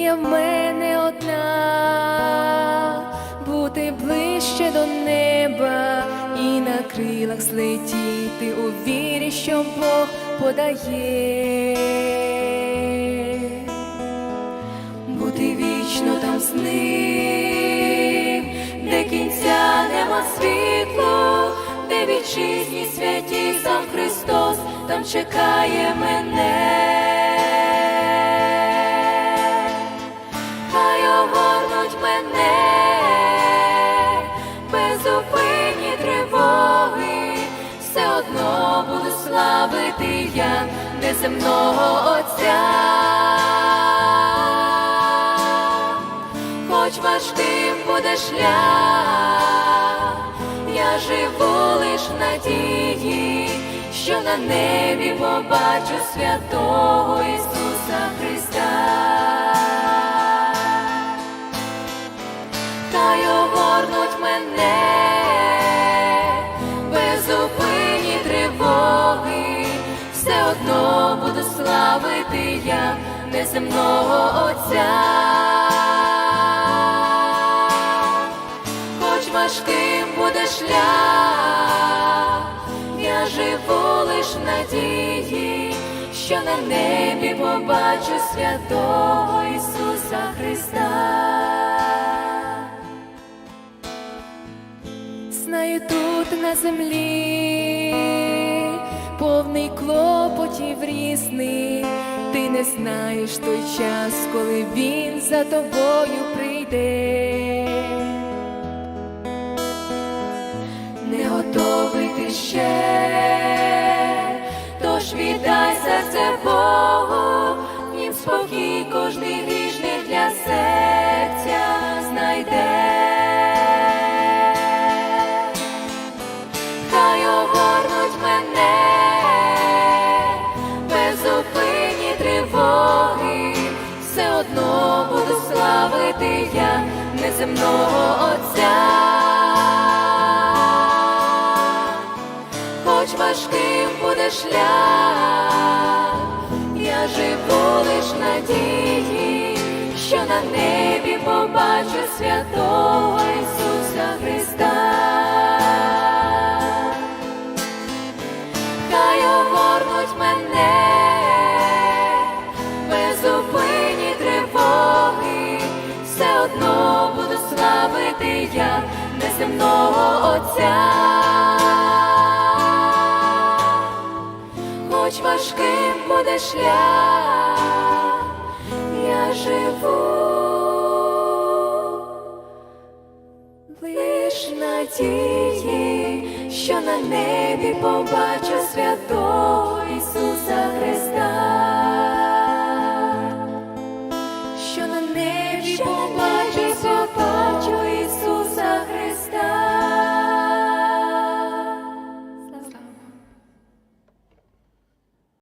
мене одна, бути ближче до неба і на крилах злетіти у вірі, що Бог подає, бути вічно там з ним, де кінця нема світло, де вітчизні святі сам Христос там чекає мене. Безупинні тривоги, все одно буду славити я неземного Отця. Хоч важким буде шлях, я живу лиш в надії, що на небі побачу святого Ісуса Христа. Хай огорнуть мене буду славити я неземного Отця. Хоч важким буде шлях, я живу лиш надії, що на небі побачу святого Ісуса Христа. Знаю тут на землі, повний клопотів різних, ти не знаєш той час, коли він за тобою прийде. Не готовий ти ще, тож віддай серце Богу, неземного Отця. Хоч важким буде шлях, я живу лиш надії, що на небі побачу святого Ісуса Христа. Хай огорнуть мене славити я неземного Отця. Хоч важким буде шлях, я живу лиш надії, що на небі побачу